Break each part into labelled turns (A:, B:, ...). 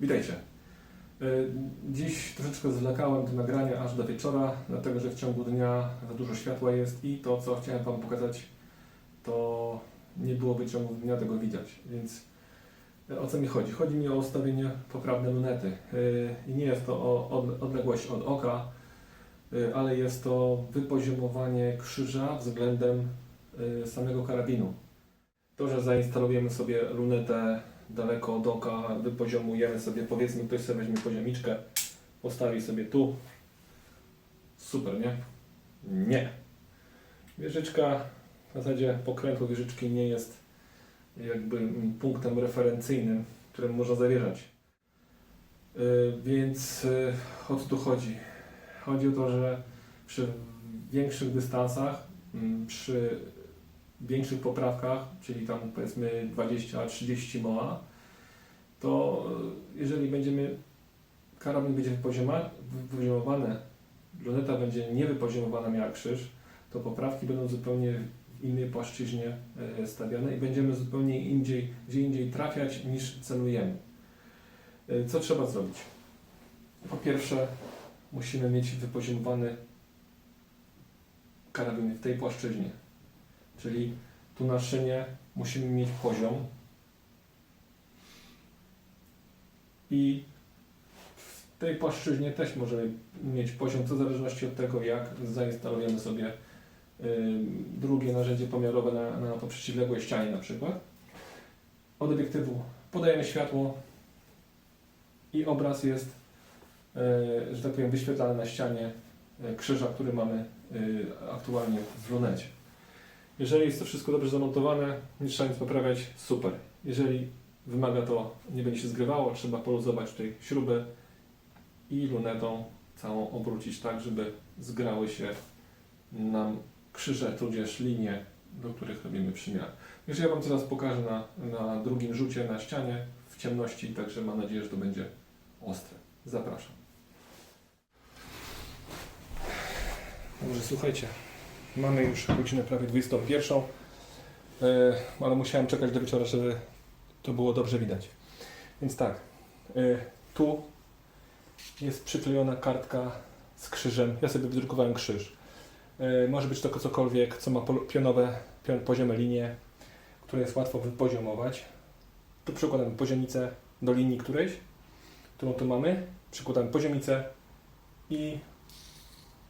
A: Witajcie. Y, Dziś troszeczkę zwlekałem do nagrania aż do wieczora, dlatego że w ciągu dnia za dużo światła jest i to, co chciałem Wam pokazać, to nie byłoby ciągu dnia tego widać. Więc y, o co mi chodzi? Chodzi mi o ustawienie poprawne lunety. Y, I nie jest to o od- odległość od oka, ale jest to wypoziomowanie krzyża względem samego karabinu. To, że zainstalujemy sobie lunetę daleko od oka, wypoziomujemy sobie, powiedzmy ktoś sobie weźmie poziomiczkę, postawi sobie tu. Super, nie? Nie. Wieżyczka, w zasadzie pokrętło wieżyczki nie jest jakby punktem referencyjnym, którym można zawierzać. Yy, więc yy, o co tu chodzi? Chodzi o to, że przy większych dystansach, mm, przy większych poprawkach, czyli tam powiedzmy 20-30 moa, to e, jeżeli będziemy, karabin będzie wypoziomowany, luneta będzie niewypoziomowana miała krzyż, to poprawki będą zupełnie w innej płaszczyźnie e, stawiane i będziemy zupełnie indziej, gdzie indziej trafiać niż celujemy. E, Co trzeba zrobić? Po pierwsze, musimy mieć wypoziomowany karabin w tej płaszczyźnie. Czyli tu na szynie musimy mieć poziom i w tej płaszczyźnie też możemy mieć poziom, to w zależności od tego, jak zainstalujemy sobie drugie narzędzie pomiarowe na, na to przeciwległej ścianie na przykład. Od obiektywu podajemy światło i obraz jest, y, że tak powiem, wyświetlany na ścianie y, krzyża, który mamy y, aktualnie w lunecie. Jeżeli jest to wszystko dobrze zamontowane, nie trzeba nic poprawiać, super. Jeżeli wymaga to, nie będzie się zgrywało, trzeba poluzować tutaj śruby i lunetą całą obrócić tak, żeby zgrały się nam krzyże, tudzież linie, do których robimy przymiar. Już ja Wam teraz pokażę na, na drugim rzucie na ścianie w ciemności, także mam nadzieję, że to będzie ostre. Zapraszam. Dobrze, słuchajcie. Mamy już godzinę prawie 21, e, ale musiałem czekać do wieczora, żeby to było dobrze widać. Więc tak, e, tu jest przyklejona kartka z krzyżem. Ja sobie wydrukowałem krzyż. E, Może być to cokolwiek, co ma pionowe, pion, poziome linie, które jest łatwo wypoziomować. Tu przykładamy poziomicę do linii którejś, którą tu mamy. Przykładamy poziomicę i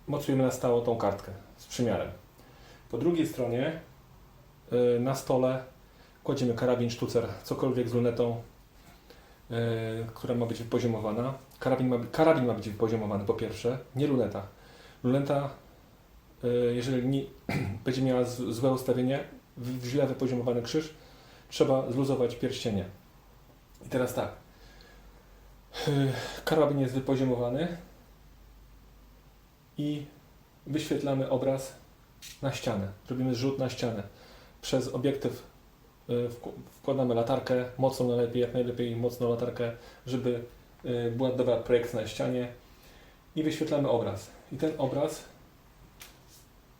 A: mocujemy na stałe tą kartkę z przymiarem. Po drugiej stronie y, na stole kładziemy karabin sztucer, cokolwiek z lunetą, y, która ma być wypoziomowana. Karabin ma, karabin ma być wypoziomowany po pierwsze, nie luneta. Luneta, y, jeżeli nie, będzie miała złe ustawienie, źle wypoziomowany krzyż, trzeba zluzować pierścienie. I teraz tak. Karabin jest wypoziomowany i wyświetlamy obraz na ścianę. Robimy zrzut na ścianę. Przez obiektyw y, wk- wkładamy latarkę, mocną najlepiej, jak najlepiej mocną latarkę, żeby y, była dobra projekcja na ścianie i wyświetlamy obraz. I ten obraz,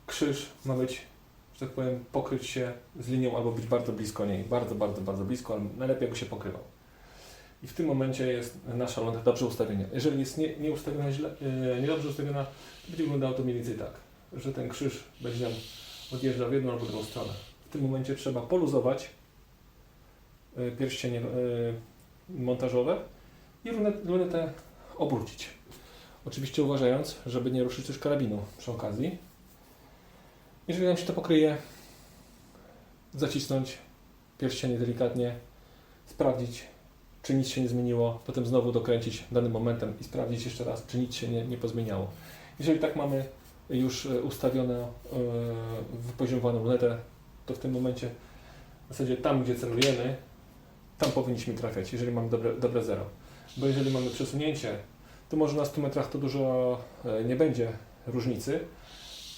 A: krzyż ma być, że tak powiem, pokryć się z linią albo być bardzo blisko niej. Bardzo, bardzo, bardzo blisko, ale najlepiej jakby się pokrywał. I w tym momencie jest nasza luneta dobrze ustawiona. Jeżeli jest nie, nie ustawiona źle, yy, niedobrze ustawiona, to będzie wyglądało to mniej więcej tak, że ten krzyż będzie nam odjeżdżał w jedną albo drugą stronę. W tym momencie trzeba poluzować yy, pierścienie yy, montażowe i lunet, lunetę obrócić. Oczywiście uważając, żeby nie ruszyć też karabinu przy okazji. Jeżeli nam się to pokryje, zacisnąć pierścienie delikatnie, sprawdzić, czy nic się nie zmieniło, potem znowu dokręcić danym momentem i sprawdzić jeszcze raz, czy nic się nie, nie pozmieniało. Jeżeli tak mamy już e, ustawioną, e, wypoziomowaną lunetę, to w tym momencie w zasadzie tam, gdzie celujemy, tam powinniśmy trafiać, jeżeli mamy dobre, dobre zero. Bo jeżeli mamy przesunięcie, to może na 100 metrach to dużo e, nie będzie różnicy,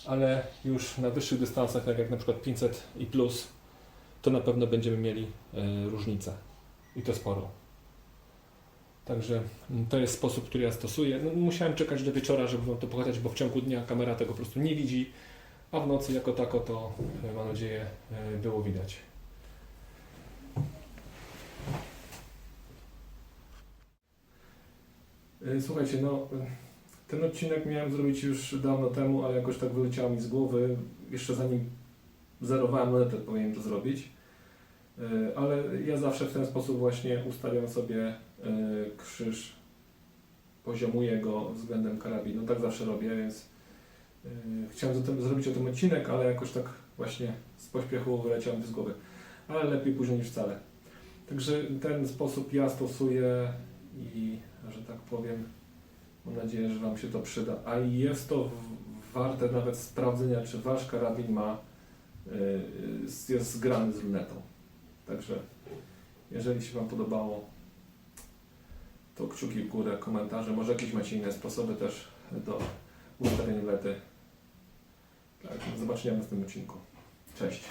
A: ale już na wyższych dystansach, tak jak na przykład 500 i plus, to na pewno będziemy mieli różnicę. I to sporo. Także mm, to jest sposób, który ja stosuję. No, musiałem czekać do wieczora, żeby Wam to pokazać, bo w ciągu dnia kamera tego po prostu nie widzi, a w nocy jako tako to e, mam nadzieję e, było widać. Y, Słuchajcie, no ten odcinek miałem zrobić już dawno temu, ale jakoś tak wyleciało mi z głowy. Jeszcze zanim zerowałem monetę, powinienem to zrobić. Ale ja zawsze w ten sposób właśnie ustawiam sobie krzyż, poziomuję go względem karabinu. Tak zawsze robię, więc y, chciałem zrobić o tym odcinek, ale jakoś tak właśnie z pośpiechu wyleciał mi z głowy. Ale lepiej później niż wcale. Także ten sposób ja stosuję i, że tak powiem, mam nadzieję, że Wam się to przyda. A jest to warte nawet sprawdzenia, czy Wasz karabin ma, y, jest zgrany z lunetą. Także jeżeli się Wam podobało, to kciuki w górę, komentarze. Może jakieś macie inne sposoby też do ustawienia lunety. Tak, do zobaczenia w następnym odcinku. Cześć.